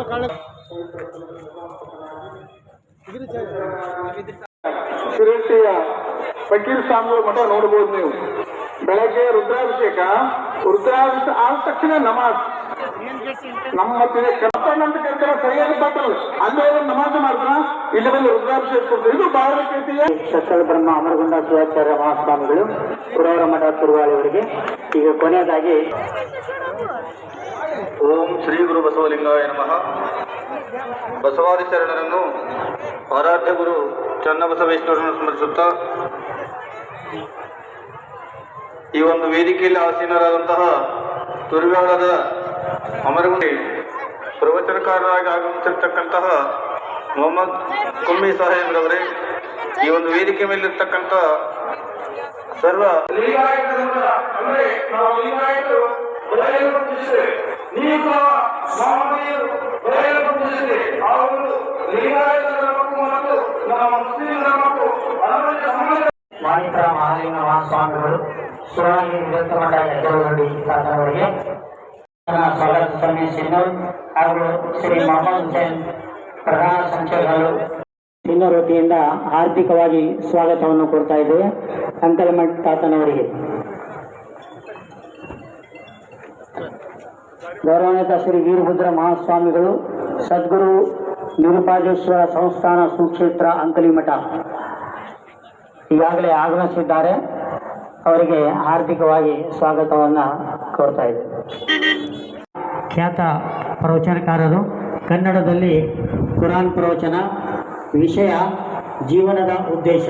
ಅಂತ ಕಾರಣ ಶಿರಸಿಯ ಫಕೀರ್ ಸ್ವಾಮಿ ಮಠ ನೋಡಬಹುದು ನೀವು. ಬೆಳಗ್ಗೆ ರುದ್ರಾಭಿಷೇಕ ರುದ್ರಾಭಿಷೇಕ ಆದ ತಕ್ಷಣ ನಮಾಜ್. ನಮ್ಮ ಕರ್ಪಣ್ಣ ಅಂತ ಕೇಳ್ತಾರ ಸರಿಯಾಗಿ ಪಾತ್ರ ಅಲ್ಲಿ ನಮಾಜ್ ಮಾಡ್ತಾರ? ಇಲ್ಲಿ ಬಂದು ರುದ್ರಾಭಿಷೇಕ ಕೊಡ್ತಾರೆ ಇದು ಬಹಳ ರೀತಿಯ ಸಕಲ ಬ್ರಹ್ಮ ಅಮರಗುಂಡ ಶಿವಾಚಾರ್ಯ ಮಹಾಸ್ವಾಮಿಗಳು ಪುರವರ ಮಠ ತುರುವಾಳಿ ಈಗ ಕೊನೆಯದಾಗಿ ಓಂ ಶ್ರೀ ಗುರು ಬಸವಲಿಂಗಾಯ ನಮಃ. ಬಸವಾದಿ ಶರಣರನ್ನು ಆರಾಧ್ಯ ಗುರು ಚನ್ನಬಸವೇಶ್ವರನ್ನು ಸ್ಮರಿಸುತ್ತಾ, ಈ ಒಂದು ವೇದಿಕೆಯಲ್ಲಿ ಆಸೀನರಾದಂತಹ ತುರುಗಾಳದ ಅಮರಗುಂಡಿ ಪ್ರವಚನಕಾರರಾಗಿ ಆಗಮಿಸಿರ್ತಕ್ಕಂತಹ ಮೊಹಮ್ಮದ್ ಕುಮ್ಮಿ ಸಾಹೇಬ್ರವರೇ, ಈ ಒಂದು ವೇದಿಕೆ ಮೇಲಿರ್ತಕ್ಕಂಥ ಸರ್ವ ಲಿಂಗಾಯತ ಅಂದ್ರೆ ನಾವು ಲಿಂಗಾಯತರು ವೃತ್ತಿಯಿಂದ ನನ್ನ ಹಾಗೂ ಶ್ರೀ ಸಿನ್ನೂರ್ ವತಿಯಿಂದ ಆರ್ಥಿಕವಾಗಿ ಸ್ವಾಗತವನ್ನು ಕೊಡ್ತಾ ಇದ್ದೇವೆ. ಅಂಕಲಮಠ ತಾತನವರಿಗೆ. ಗೌರವಾನ್ವಿತ ಶ್ರೀ ವೀರಭದ್ರ ಮಹಾಸ್ವಾಮಿಗಳು, ಸದ್ಗುರು ನಿರುಪಾದೇಶ್ವರ ಸಂಸ್ಥಾನ ಸುಕ್ಷೇತ್ರ ಅಂಕಲಿಮಠ ಈಗಾಗಲೇ ಆಗಮಿಸಿದ್ದಾರೆ. ಅವರಿಗೆ ಹಾರ್ದಿಕವಾಗಿ ಸ್ವಾಗತವನ್ನು ಕೋರ್ತಾ ಇದೆ ಖ್ಯಾತ ಪ್ರವಚನಕಾರರು, ಕನ್ನಡದಲ್ಲಿ ಕುರಾನ್ ಪ್ರವಚನ, ವಿಷಯ, ಜೀವನದ ಉದ್ದೇಶ.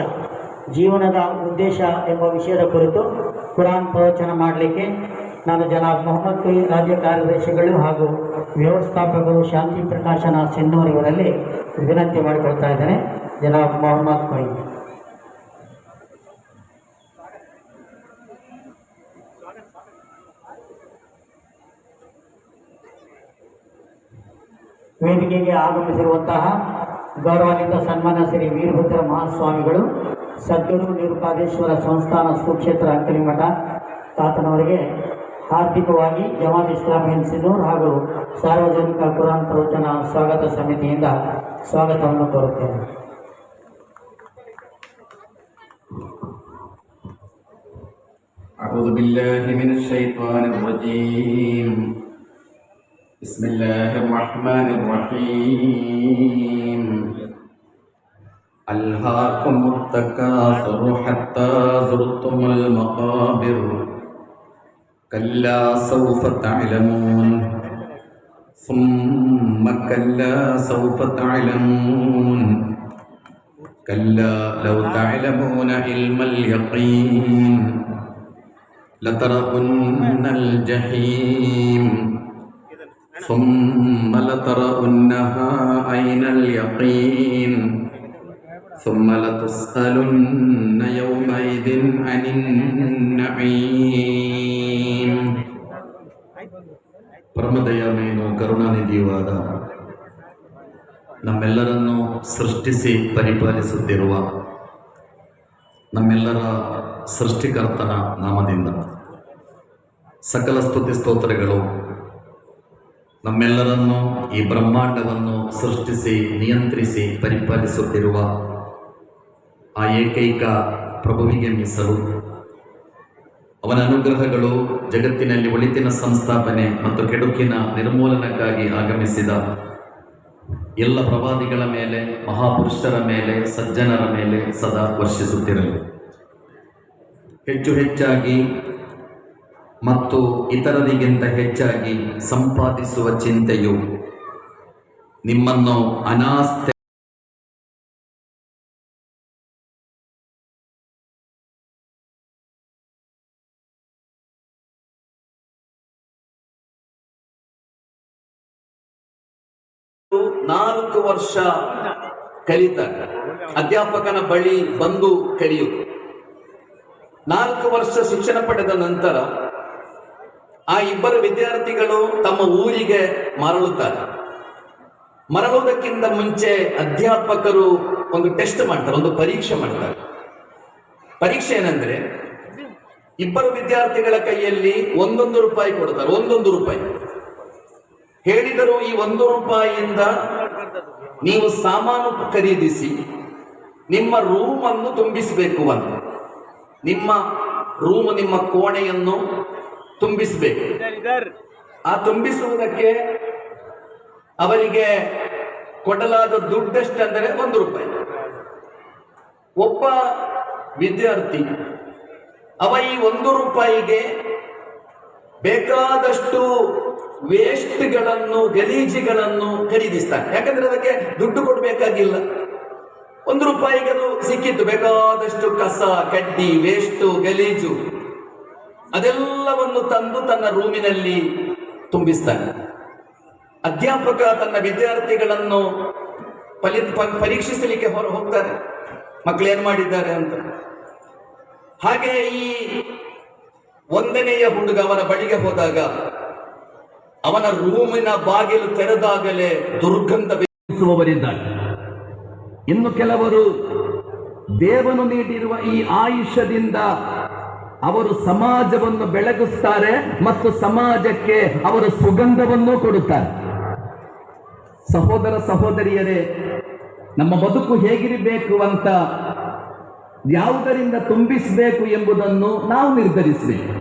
ಜೀವನದ ಉದ್ದೇಶ ಎಂಬ ವಿಷಯದ ಕುರಿತು ಕುರಾನ್ ಪ್ರವಚನ ಮಾಡಲಿಕ್ಕೆ ನಾನು ಜನಾಬ್ ಮೊಹಮ್ಮದ್ ರಾಜ್ಯ ಕಾರ್ಯದರ್ಶಿಗಳು ಹಾಗೂ ವ್ಯವಸ್ಥಾಪಕರು ಶಾಂತಿ ಪ್ರಕಾಶನ ಸಿನ್ನೂರ್ ಇವರಲ್ಲಿ ವಿನಂತಿ ಮಾಡಿಕೊಳ್ತಾ ಇದ್ದೇನೆ. ಜನಾಬ್ ಮೊಹಮ್ಮದ್ ಕೊಯ್ ವೇದಿಕೆಗೆ ಆಗಮಿಸಿರುವಂತಹ ಗೌರವಾನ್ವಿತ ಸನ್ಮಾನ ಶ್ರೀ ವೀರಭದ್ರ ಮಹಾಸ್ವಾಮಿಗಳು, ಸದ್ಗುರು ನಿರುಪಾದೇಶ್ವರ ಸಂಸ್ಥಾನ ಸುಕ್ಷೇತ್ರ ಅಂಕಲಿಮಠ ತಾತನವರಿಗೆ ಹಾರ್ದಿಕವಾಗಿ ಜಮಾತ್ ಇಸ್ಲಾಮಿ ಸಿನ್ನೂರ್ ಹಾಗೂ ಸಾರ್ವಜನಿಕ ಕುರಾನ್ ಪ್ರವಚನ ಸ್ವಾಗತ ಸಮಿತಿಯಿಂದ ಸ್ವಾಗತವನ್ನು ಕೋರುತ್ತೇನೆ أعوذ بالله من الشيطان الرجيم بسم الله الرحمن الرحيم ألهاكم التكاثر حتى زرتم المقابر كلا سوف تعلمون. ثم كلا سوف تعلمون. كلا لو تعلمون علم اليقين لترؤن الجحيم. ثم لترؤنها عين اليقين. ثم لتسألن يومئذ عن النعيم. ಪರಮದಯಾಮೇನು ಕರುಣಾನಿಧಿಯುವಾದ ನಮ್ಮೆಲ್ಲರನ್ನು ಸೃಷ್ಟಿಸಿ ಪರಿಪಾಲಿಸುತ್ತಿರುವ ನಮ್ಮೆಲ್ಲರ ಸೃಷ್ಟಿಕರ್ತನ ನಾಮದಿಂದ ಸಕಲ ಸ್ತುತಿ ಸ್ತೋತ್ರಗಳು ನಮ್ಮೆಲ್ಲರನ್ನು ಈ ಬ್ರಹ್ಮಾಂಡವನ್ನು ಸೃಷ್ಟಿಸಿ ನಿಯಂತ್ರಿಸಿ ಪರಿಪಾಲಿಸುತ್ತಿರುವ ಆ ಏಕೈಕ ಪ್ರಭುವಿಗೆ ಮೀಸಲು. ಅವನ ಅನುಗ್ರಹಗಳು ಜಗತ್ತಿನಲ್ಲಿ ಒಳಿತಿನ ಸಂಸ್ಥಾಪನೆ ಮತ್ತು ಕೆಡುಕಿನ ನಿರ್ಮೂಲನಕ್ಕಾಗಿ ಆಗಮಿಸಿದ ಎಲ್ಲ ಪ್ರವಾದಿಗಳ ಮೇಲೆ, ಮಹಾಪುರುಷರ ಮೇಲೆ, ಸಜ್ಜನರ ಮೇಲೆ ಸದಾ ವರ್ಷಿಸುತ್ತಿರಲಿ. ಹೆಚ್ಚು ಹೆಚ್ಚಾಗಿ ಮತ್ತು ಇತರರಿಗಿಂತ ಹೆಚ್ಚಾಗಿ ಸಂಪಾದಿಸುವ ಚಿಂತೆಯು ನಿಮ್ಮನ್ನು ಅನಾಸ್ತೆ ನಾಲ್ಕು ವರ್ಷ ಕಲಿತಾರೆ. ಅಧ್ಯಾಪಕನ ಬಳಿ ಬಂದು ಕಲಿಯುವುದು ನಾಲ್ಕು ವರ್ಷ ಶಿಕ್ಷಣ ಪಡೆದ ನಂತರ ಆ ಇಬ್ಬರು ವಿದ್ಯಾರ್ಥಿಗಳು ತಮ್ಮ ಊರಿಗೆ ಮರಳುತ್ತಾರೆ. ಮರಳುವುದಕ್ಕಿಂತ ಮುಂಚೆ ಅಧ್ಯಾಪಕರು ಒಂದು ಟೆಸ್ಟ್ ಮಾಡ್ತಾರೆ, ಒಂದು ಪರೀಕ್ಷೆ ಮಾಡ್ತಾರೆ. ಪರೀಕ್ಷೆ ಏನಂದ್ರೆ ಇಬ್ಬರು ವಿದ್ಯಾರ್ಥಿಗಳ ಕೈಯಲ್ಲಿ ಒಂದೊಂದು ರೂಪಾಯಿ ಕೊಡ್ತಾರೆ, ಒಂದೊಂದು ರೂಪಾಯಿ. ಹೇಳಿದರು ಈ ಒಂದು ರೂಪಾಯಿಯಿಂದ ನೀವು ಸಾಮಾನು ಖರೀದಿಸಿ, ನಿಮ್ಮ ರೂಮ್ ಅನ್ನು ತುಂಬಿಸಬೇಕು ಅಂತ. ನಿಮ್ಮ ರೂಮ್ ನಿಮ್ಮ ಕೋಣೆಯನ್ನು ತುಂಬಿಸಬೇಕು. ಆ ತುಂಬಿಸುವುದಕ್ಕೆ ಅವರಿಗೆ ಕೊಡಲಾದ ದುಡ್ಡೆಷ್ಟಂದರೆ ಒಂದು ರೂಪಾಯಿ. ಒಬ್ಬ ವಿದ್ಯಾರ್ಥಿ, ಅವ ಈ ಒಂದು ರೂಪಾಯಿಗೆ ಬೇಕಾದಷ್ಟು ವೇಸ್ಟ್ಗಳನ್ನು ಗಲೀಜುಗಳನ್ನು ಖರೀದಿಸ್ತಾನೆ ಯಾಕಂದ್ರೆ ಅದಕ್ಕೆ ದುಡ್ಡು ಕೊಡಬೇಕಾಗಿಲ್ಲ. ಒಂದು ರೂಪಾಯಿಗೆ ಅದು ಸಿಕ್ಕಿತ್ತು ಬೇಕಾದಷ್ಟು ಕಸ, ಕಡ್ಡಿ ವೇಸ್ಟು ಗಲೀಜು, ಅದೆಲ್ಲವನ್ನು ತಂದು ತನ್ನ ರೂಮಿನಲ್ಲಿ ತುಂಬಿಸ್ತಾನೆ ಅಧ್ಯಾಪಕ ತನ್ನ ವಿದ್ಯಾರ್ಥಿಗಳನ್ನು ಫಲಿ ಪರೀಕ್ಷಿಸಲಿಕ್ಕೆ ಹೊರ ಹೋಗ್ತಾರೆ. ಮಕ್ಕಳು ಏನು ಮಾಡಿದ್ದಾರೆ ಅಂತ. ಹಾಗೆ ಈ ಒಂದನೆಯ ಹುಡುಗ ಅವನ ಬಳಿಗೆ ಹೋದಾಗ ಅವನ ರೂಮಿನ ಬಾಗಿಲು ತೆರೆದಾಗಲೇ ದುರ್ಗಂಧ ಇನ್ನು ಕೆಲವರು ದೇವನು ನೀಡಿರುವ ಈ ಆಯುಷ್ಯದಿಂದ ಅವರು ಸಮಾಜವನ್ನು ಬೆಳಗಿಸ್ತಾರೆ ಮತ್ತು ಸಮಾಜಕ್ಕೆ ಅವರ ಸುಗಂಧವನ್ನು ಕೊಡುತ್ತಾರೆ. ಸಹೋದರ ಸಹೋದರಿಯರೇ, ನಮ್ಮ ಬದುಕು ಹೇಗಿರಬೇಕು ಅಂತ ಯಾವುದರಿಂದ ತುಂಬಿಸಬೇಕು ಎಂಬುದನ್ನು ನಾವು ನಿರ್ಧರಿಸಬೇಕು.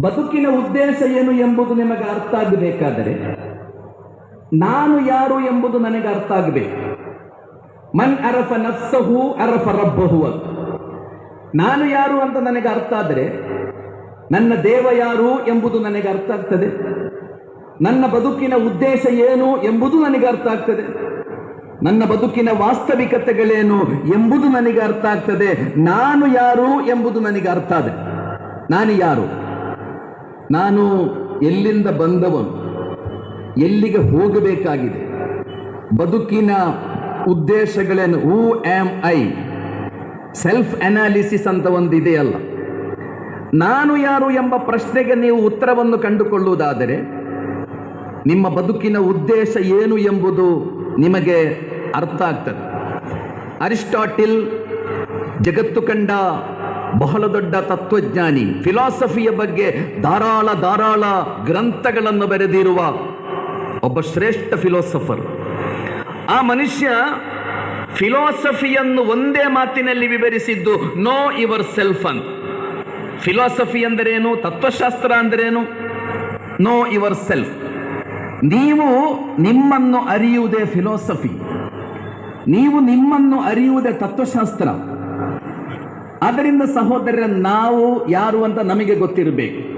ಬದುಕಿನ ಉದ್ದೇಶ ಏನು ಎಂಬುದು ನಿಮಗೆ ಅರ್ಥ ಆಗಬೇಕಾದರೆ, ನಾನು ಯಾರು ಎಂಬುದು ನನಗೆ ಅರ್ಥ ಆಗಬೇಕು. ಮನ್ ಅರಫ ನಸ್ಸಹು ಅರಫ ರಬ್ಬಹು ಅಂತ. ನಾನು ಯಾರು ಅಂತ ನನಗೆ ಅರ್ಥ ಆದರೆ, ನನ್ನ ದೇವ ಯಾರು ಎಂಬುದು ನನಗೆ ಅರ್ಥ ಆಗ್ತದೆ. ನನ್ನ ಬದುಕಿನ ಉದ್ದೇಶ ಏನು ಎಂಬುದು ನನಗೆ ಅರ್ಥ ಆಗ್ತದೆ. ನನ್ನ ಬದುಕಿನ ವಾಸ್ತವಿಕತೆಗಳೇನು ಎಂಬುದು ನನಗೆ ಅರ್ಥ ಆಗ್ತದೆ. ನಾನು ಯಾರು ಎಂಬುದು ನನಗೆ ಅರ್ಥ ಆದರೆ ನಾನು ಯಾರು? ನಾನು ಎಲ್ಲಿಂದ ಬಂದವನು, ಎಲ್ಲಿಗೆ ಹೋಗಬೇಕಾಗಿದೆ, ಬದುಕಿನ ಉದ್ದೇಶಗಳೇನು? Who am I self analysis ಅಂತ ಒಂದು ಇದೆಯಲ್ಲ. ನಾನು ಯಾರು ಎಂಬ ಪ್ರಶ್ನೆಗೆ ನೀವು ಉತ್ತರವನ್ನು ಕಂಡುಕೊಳ್ಳುವುದಾದರೆ, ನಿಮ್ಮ ಬದುಕಿನ ಉದ್ದೇಶ ಏನು ಎಂಬುದು ನಿಮಗೆ ಅರ್ಥ ಆಗ್ತದೆ. ಅರಿಸ್ಟಾಟಿಲ್ ಜಗತ್ತು ಕಂಡ ಬಹಳ ದೊಡ್ಡ ತತ್ವಜ್ಞಾನಿ ಫಿಲಾಸಫಿಯ ಬಗ್ಗೆ ಧಾರಾಳ ಧಾರಾಳ ಗ್ರಂಥಗಳನ್ನು ಬರೆದಿರುವ ಒಬ್ಬ ಶ್ರೇಷ್ಠ ಫಿಲಾಸಫರ್ ಆ ಮನುಷ್ಯ ಫಿಲಾಸಫಿಯನ್ನು ಒಂದೇ ಮಾತಿನಲ್ಲಿ ವಿವರಿಸಿದ್ದು ನೋ ಯುವರ್ ಸೆಲ್ಫ್ ಅಂತ. ಫಿಲಾಸಫಿ ಅಂದರೇನು? ತತ್ವಶಾಸ್ತ್ರ ಅಂದರೇನು? ನೋ ಯುವರ್ ಸೆಲ್ಫ್ ನೀವು ನಿಮ್ಮನ್ನು ಅರಿಯುವುದೇ ಫಿಲಾಸಫಿ ನೀವು ನಿಮ್ಮನ್ನು ಅರಿಯುವುದೇ ತತ್ವಶಾಸ್ತ್ರ. ಆದ್ದರಿಂದ ಸಹೋದರರ, ನಾವು ಯಾರು ಅಂತ ನಮಗೆ ಗೊತ್ತಿರಬೇಕು.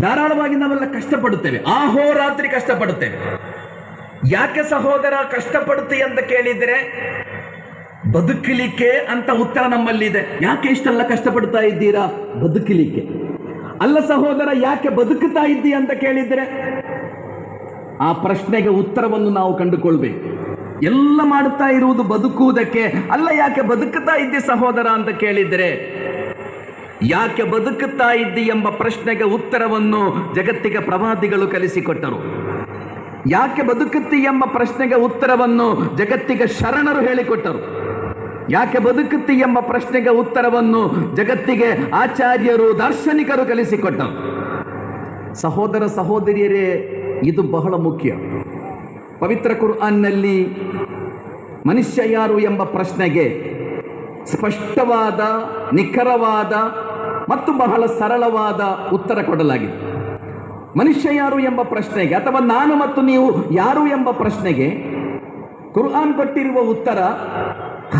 ಧಾರಾಳವಾಗಿ ನಾವೆಲ್ಲ ಕಷ್ಟಪಡುತ್ತೇವೆ. ಆಹೋರಾತ್ರಿ ಕಷ್ಟಪಡುತ್ತೇವೆ. ಯಾಕೆ ಸಹೋದರ, ಕಷ್ಟಪಡುತ್ತೆ ಅಂತ ಕೇಳಿದರೆ, ಬದುಕಲಿಕ್ಕೆ ಅಂತ ಉತ್ತರ ನಮ್ಮಲ್ಲಿದೆ. ಯಾಕೆ ಇಷ್ಟೆಲ್ಲ ಕಷ್ಟಪಡ್ತಾ ಇದ್ದೀರಾ? ಬದುಕಲಿಕ್ಕೆ. ಅಲ್ಲ ಸಹೋದರ, ಯಾಕೆ ಬದುಕುತ್ತಾ ಇದ್ದೀ ಅಂತ ಕೇಳಿದರೆ, ಆ ಪ್ರಶ್ನೆಗೆ ಉತ್ತರವನ್ನು ನಾವು ಕಂಡುಕೊಳ್ಬೇಕು. ಎಲ್ಲ ಮಾಡುತ್ತಾ ಇರುವುದು ಬದುಕುವುದಕ್ಕೆ ಅಲ್ಲ, ಯಾಕೆ ಬದುಕುತ್ತಾ ಇದ್ದಿ ಸಹೋದರ ಅಂತ ಕೇಳಿದರೆ, ಯಾಕೆ ಬದುಕುತ್ತಾ ಇದ್ದಿ ಎಂಬ ಪ್ರಶ್ನೆಗೆ ಉತ್ತರವನ್ನು ಜಗತ್ತಿಗೆ ಪ್ರವಾದಿಗಳು ಕಲಿಸಿಕೊಟ್ಟರು. ಯಾಕೆ ಬದುಕುತ್ತಿ ಎಂಬ ಪ್ರಶ್ನೆಗೆ ಉತ್ತರವನ್ನು ಜಗತ್ತಿಗೆ ಶರಣರು ಹೇಳಿಕೊಟ್ಟರು. ಯಾಕೆ ಬದುಕುತ್ತಿ ಎಂಬ ಪ್ರಶ್ನೆಗೆ ಉತ್ತರವನ್ನು ಜಗತ್ತಿಗೆ ಆಚಾರ್ಯರು, ದಾರ್ಶನಿಕರು ಕಲಿಸಿಕೊಟ್ಟರು. ಸಹೋದರ ಸಹೋದರಿಯರೇ, ಇದು ಬಹಳ ಮುಖ್ಯ. ಪವಿತ್ರ ಕುರ್ಆನ್ನಲ್ಲಿ ಮನುಷ್ಯ ಯಾರು ಎಂಬ ಪ್ರಶ್ನೆಗೆ ಸ್ಪಷ್ಟವಾದ, ನಿಖರವಾದ ಮತ್ತು ಬಹಳ ಸರಳವಾದ ಉತ್ತರ ಕೊಡಲಾಗಿದೆ. ಮನುಷ್ಯ ಯಾರು ಎಂಬ ಪ್ರಶ್ನೆಗೆ ಅಥವಾ ನಾನು ಮತ್ತು ನೀವು ಯಾರು ಎಂಬ ಪ್ರಶ್ನೆಗೆ ಕುರ್ಆನ್ ಕೊಟ್ಟಿರುವ ಉತ್ತರ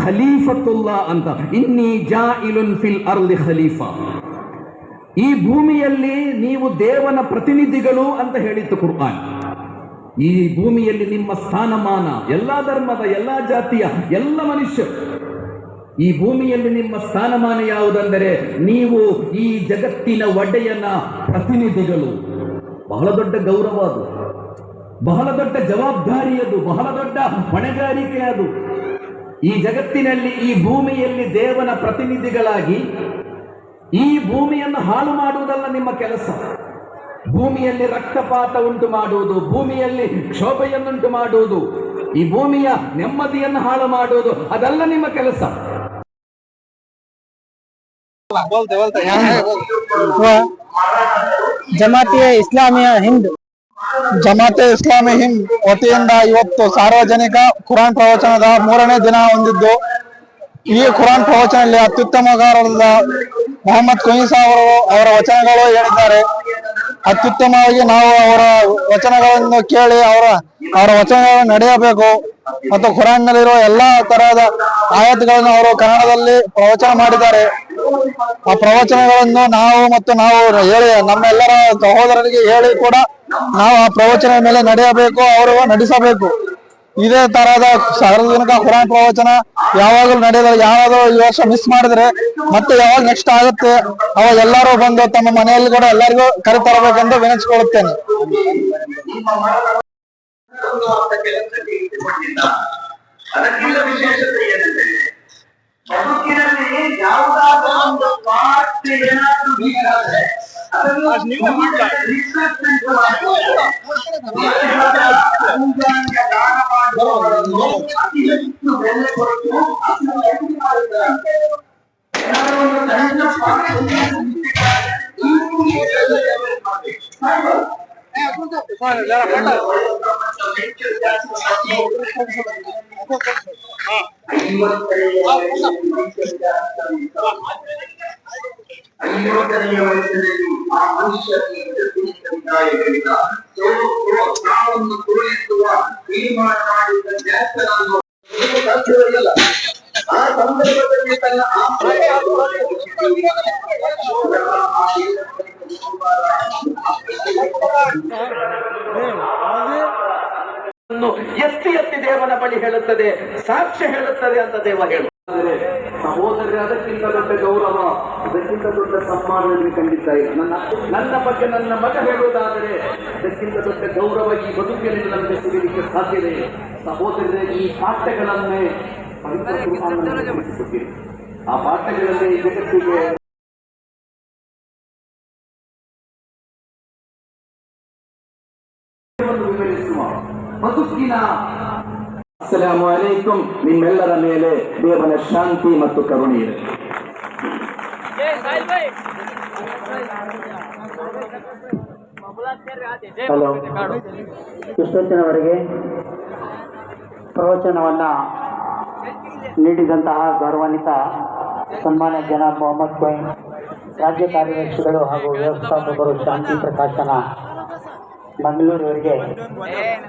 ಖಲೀಫತುಲ್ಲಾ ಅಂತ. ಇನ್ನಿ ಜಾ ಇಲುನ್ ಫಿಲ್ ಅರ್ಲಿ ಖಲೀಫಾ. ಈ ಭೂಮಿಯಲ್ಲಿ ನೀವು ದೇವನ ಪ್ರತಿನಿಧಿಗಳು ಅಂತ ಹೇಳಿತ್ತು ಕುರ್ಆನ್. ಈ ಭೂಮಿಯಲ್ಲಿ ನಿಮ್ಮ ಸ್ಥಾನಮಾನ, ಎಲ್ಲ ಧರ್ಮದ, ಎಲ್ಲ ಜಾತಿಯ, ಎಲ್ಲ ಮನುಷ್ಯರು ಈ ಭೂಮಿಯಲ್ಲಿ ನಿಮ್ಮ ಸ್ಥಾನಮಾನ ಯಾವುದೆಂದರೆ ನೀವು ಈ ಜಗತ್ತಿನ ಒಡೆಯನ ಪ್ರತಿನಿಧಿಗಳು. ಬಹಳ ದೊಡ್ಡ ಗೌರವ ಅದು. ಬಹಳ ದೊಡ್ಡ ಜವಾಬ್ದಾರಿ ಅದು. ಬಹಳ ದೊಡ್ಡ ಹೊಣೆಗಾರಿಕೆ ಅದು. ಈ ಜಗತ್ತಿನಲ್ಲಿ, ಈ ಭೂಮಿಯಲ್ಲಿ ದೇವನ ಪ್ರತಿನಿಧಿಗಳಾಗಿ ಈ ಭೂಮಿಯನ್ನು ಹಾಳು ಮಾಡುವುದಲ್ಲ ನಿಮ್ಮ ಕೆಲಸ. ಭೂಮಿಯಲ್ಲಿ ರಕ್ತಪಾತ ಉಂಟು ಮಾಡುವುದು ಭೂಮಿಯಲ್ಲಿ ಕ್ಷೋಭೆಯನ್ನುಂಟು ಮಾಡುವುದು ಈ ಭೂಮಿಯ ನೆಮ್ಮದಿಯನ್ನು ಹಾಳು ಮಾಡುವುದು ಅದಲ್ಲ ನಿಮ್ಮ ಕೆಲಸ. ಜಮಾತಿಯ ಇಸ್ಲಾಮಿಯ ಹಿಂದ್. ಜಮಾತೆ ಇಸ್ಲಾಮಿ ಹಿಂದ್ ವತಿಯಿಂದ ಇವತ್ತು ಸಾರ್ವಜನಿಕ ಕುರಾನ್ ಪ್ರವಚನದ ಮೂರನೇ ದಿನ ಹೊಂದಿದ್ದು ಈ ಕುರಾನ್ ಪ್ರವಚನದಲ್ಲಿ ಅತ್ಯುತ್ತಮಗಾರರಾದ ಮೊಹಮ್ಮದ್ ಕುಯಿಸ ಅವರು ಅವರ ವಚನಗಳು ಹೇಳಿದ್ದಾರೆ. ಅತ್ಯುತ್ತಮವಾಗಿ ನಾವು ಅವರ ವಚನಗಳನ್ನು ಕೇಳಿ ಅವರ ಅವರ ವಚನಗಳನ್ನು ನಡೆಯಬೇಕು. ಮತ್ತು ಕುರಾನ್ನಲ್ಲಿರುವ ಎಲ್ಲಾ ತರಹದ ಆಯತ್ಗಳನ್ನು ಅವರು ಕನ್ನಡದಲ್ಲಿ ಪ್ರವಚನ ಮಾಡಿದ್ದಾರೆ. ಆ ಪ್ರವಚನಗಳನ್ನು ನಾವು ಮತ್ತು ನಾವು ಹೇಳಿ ನಮ್ಮೆಲ್ಲರ ಸಹೋದರರಿಗೆ ಹೇಳಿ ಕೂಡ ನಾವು ಆ ಪ್ರವಚನ ಮೇಲೆ ನಡೆಯಬೇಕು ಅವರು ನಡೆಸಬೇಕು. ಇದೇ ತರಹದ ಸಾರ್ವಜನಿಕ ಕುರಾನ್ ಪ್ರವಚನ ಯಾವಾಗಲೂ ನಡೆಯಲ್ಲ ಯಾವಾಗಲೂ ಈ ವರ್ಷ ಮಿಸ್ ಮಾಡಿದ್ರೆ, ಮತ್ತೆ ಯಾವಾಗ ನೆಕ್ಸ್ಟ್ ಆಗುತ್ತೆ, ಅವಾಗ ಎಲ್ಲರೂ ಬಂದು ತಮ್ಮ ಮನೆಯಲ್ಲಿ ಕೂಡ ಎಲ್ಲರಿಗೂ ಕರೆತರಬೇಕೆಂದು ವಿನಂತಿಸಿಕೊಳ್ಳುತ್ತೇನೆ. ಅದಕ್ಕಿಂತ ವಿಶೇಷತೆ ಏನೆಂದರೆ ಬದುಕಿನಲ್ಲಿ ಯಾವುದಾದ್ರೂ ಒಂದು ಪಾರ್ಟ್ ಏನಾದ್ರೂ ಬೇಕಾದ್ರೆ ಅದನ್ನು ರಿಸರ್ಚ್ಮೆಂಟ್ ದಾನ ಮಾಡುವವರನ್ನು ಅತಿ ಹೆಚ್ಚು ಬೆಲೆ ಕೊಟ್ಟು ಅಭಿವೃದ್ಧಿ ಮಾಡಿದ್ದಾರೆ ಏನಾದ್ರೂ ಒಂದು ಸಣ್ಣ ಪಾರ್ಟ್ ಐವತ್ತನೆಯ ವಯಸ್ಸಿನಲ್ಲಿ ಆ ಮನುಷ್ಯ ನಾವನ್ನು ಕುರಿಯುವ ತೀರ್ಮಾನ ಮಾಡಿದ ಸಾಧ್ಯವಿಲ್ಲ ಆ ಸಂದರ್ಭದಲ್ಲಿ ತನ್ನ ಅನ್ನು ಎತ್ತಿ ಎತ್ತಿ ದೇವನ ಬಳಿ ಹೇಳುತ್ತದೆ, ಸಾಕ್ಷ್ಯ ಹೇಳುತ್ತದೆ ಅಂತ ದೇವ ಹೇಳುತ್ತದೆ ಸಹೋದರ ಅದಕ್ಕಿಂತ ದೊಡ್ಡ ಗೌರವ, ಅದಕ್ಕಿಂತ ದೊಡ್ಡ ಸಮ್ಮಾನದಲ್ಲಿ ಖಂಡಿತ ಇಲ್ಲ ನನ್ನ ನನ್ನ ಬಗ್ಗೆ ನನ್ನ ಮಗ ಹೇಳುವುದಾದರೆ, ಅದಕ್ಕಿಂತ ದೊಡ್ಡ ಗೌರವ ಈ ಬದುಕಿನಲ್ಲಿ ನಮಗೆ ಸಿಗಲಿಕ್ಕೆ ಸಾಧ್ಯವೇ. ಸಹೋದರರೇ, ಈ ಪಾಠಗಳನ್ನೇ. ಆ ಪಾಠಗಳಲ್ಲಿ ಈ ಜಗತ್ತಿಗೆ ಬದುಕಿನ ಅಸ್ಸಲಾಮು ಅಲೈಕುಂ ನಿಮ್ಮೆಲ್ಲರ ಮೇಲೆ ದೇವನ ಶಾಂತಿ ಮತ್ತು ಕರುಣೆ ಇದೆ. ಹಲೋ. ಇಷ್ಟೊತ್ತಿನವರೆಗೆ ಪ್ರವಚನವನ್ನ ನೀಡಿದಂತಹ ಗೌರವಾನ್ವಿತ ಸನ್ಮಾನ್ಯ ಜನ ಮೊಹಮ್ಮದ್ ಕೊಯಿನ್ ರಾಜ್ಯ ಕಾರ್ಯದರ್ಶಿಗಳು ಹಾಗೂ ವ್ಯವಸ್ಥಾಪಕರು ಶಾಂತಿ ಪ್ರಕಾಶನ ಮಂಗಳೂರವರಿಗೆ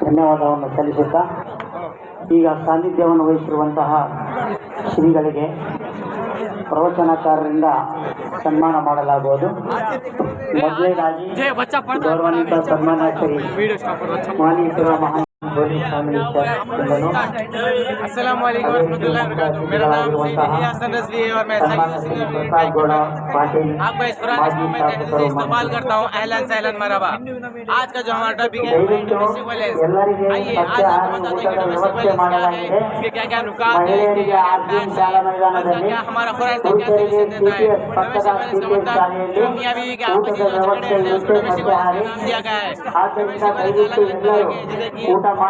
ಧನ್ಯವಾದವನ್ನು ಸಲ್ಲಿಸುತ್ತಾ, ಈಗ ಸಾನ್ನಿಧ್ಯವನ್ನು ವಹಿಸಿರುವಂತಹ ಶ್ರೀಗಳಿಗೆ ಪ್ರವಚನಕಾರರಿಂದ ಸನ್ಮಾನ ಮಾಡಲಾಗುವುದು. ಮೊದಲನೇದಾಗಿ ಗೌರವಾನ್ವಿತ ಸನ್ಮಾನ ಶ್ರೀ ಮಾನೀಶ್ವರ ಮಹಾ और मैं आपका इस्तेमाल करता हूँ। अहलन सहलन मरबा आज का जो हमारा टॉपिक है आइए आज आपको क्या क्या क्या है क्या हमारा खुराज का क्या सोल्यूशन देता है? दिया गया है। जैसे कि ಊಟ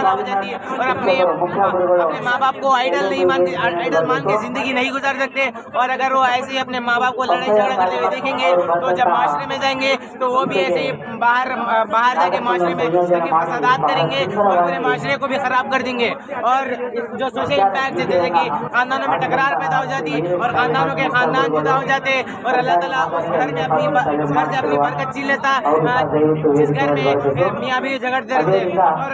खराब हो जाती है और अपने अपने माँ बाप को आइडल नहीं मानते आइडल मान के ज़िंदगी नहीं गुजार सकते। और अगर वो ऐसे ही अपने माँ बाप को लड़ाई झगड़ा करते हुए देखेंगे तो जब माशरे में जाएँगे तो वो भी ऐसे ही बाहर बाहर जाके माशरे में फसादात करेंगे और पूरे माशरे को भी खराब कर देंगे। और जो सोशल इम्पैक्ट है, जैसे कि खानदानों में टकरार पैदा हो जाती और खानदानों के खानदान जुदा हो जाते और अल्लाह ताला उस घर में अपनी घर से अपनी बरकत छीन लेता, जिस घर में मियाँ भी झगड़ते रहते और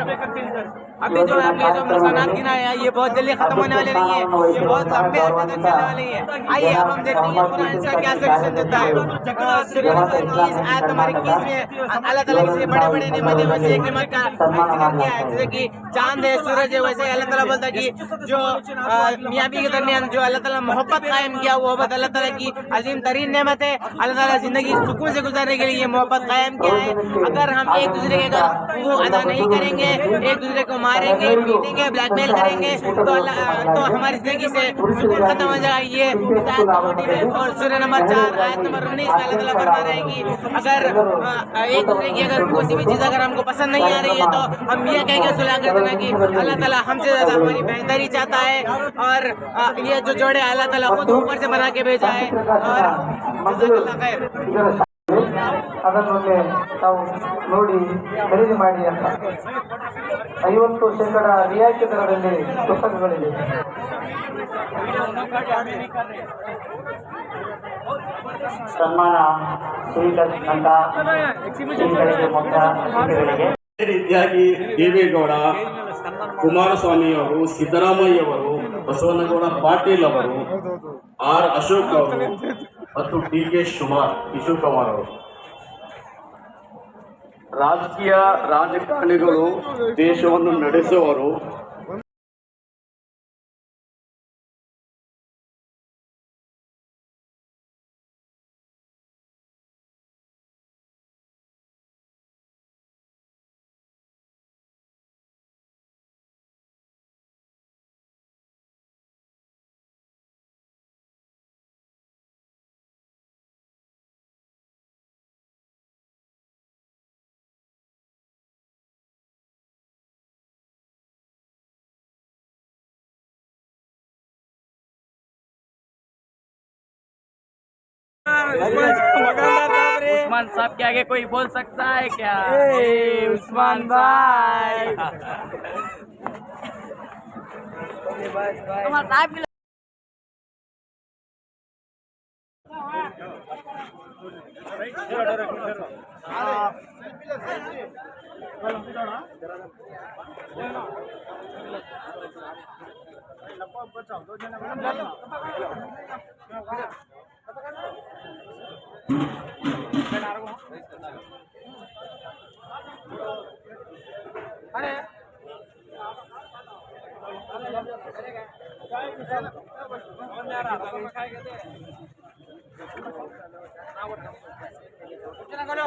अभी जो है अभी जो मुसलमान दिन आया ये बहुत जल्दी खत्म होने वाले नहीं है। ये बहुत लंबे अरसे तक चलने वाले हैं। आइए अब हम देखते हैं कुरान इसका क्या सजेशन देता है। अ, सूर्य नंबर आयत नंबर इक्कीस में अल्लाह ताला के बड़े बड़े निमत है वैसे एक निमत का ज़िक्र किया है। जैसे कि चाँद है सूरज है वैसे अल्लाह ताला बोलता है कि जो मियाँ बीवी के दरमियान जो अल्लाह ताला मोहब्बत कायम किया वो मोहब्बत अल्लाह ताला की अजीम तरीन नेमत है। अल्लाह ताला ज़िंदगी सुकून से गुजारने के लिए मोहब्बत कायम किया है। अगर हम एक दूसरे के अगर वो अदा नहीं करेंगे एक दूसरे को मारेंगे पीटेंगे ब्लैकमेल करेंगे तो तो हमारी ज़िंदगी से सुकून खत्म हो जाएगा। ये है और सूर्य नंबर चार आयत नंबर उन्नीस में अल्लाह ताला फरमा रहे हैं कि अगर एक दूसरे की अगर कोई भी चीज़ अगर हमको पसंद नहीं आ रही है तो हम ये कह के सुलह कर देना कि अल्लाह ताला हमसे ज़्यादा हमारी बेहतरी चाहता है और ये जो जोड़े अल्लाह ताला खुद ऊपर से बना के भेजा है। और ಕೊಟ್ಟಿದ್ದೇವೆ ಅದನ್ನೊಮ್ಮೆ ತಾವು ನೋಡಿ ಖರೀದಿ ಮಾಡಿ ಅಂತ. ಐವತ್ತು ಶೇಕಡ ರಿಯಾಯಿತಿ ದರದಲ್ಲಿ ಪುಸ್ತಕಗಳಿವೆ. ಸನ್ಮಾನ ಸ್ವೀಕರಿಸಿದಂತ ಅದೇ ರೀತಿಯಾಗಿ ದೇವೇಗೌಡ, ಕುಮಾರಸ್ವಾಮಿ ಅವರು, ಸಿದ್ದರಾಮಯ್ಯ ಅವರು, ಬಸವನಗೌಡ ಪಾಟೀಲ್ ಅವರು, ಆರ್ ಅಶೋಕ್ ಅವರು ಮತ್ತು ಡಿ ಕೆ ಶಿವಕುಮಾರ್ ಕುಮಾರ್ ಅವರು. ರಾಜಕೀಯ ರಾಜಕಾರಣಿಗಳು ದೇಶವನ್ನು ನಡೆಸುವವರು उस्मान साहब के आगे कोई बोल सकता है क्या? उस्मान भाई। बचाओ दो আরে করো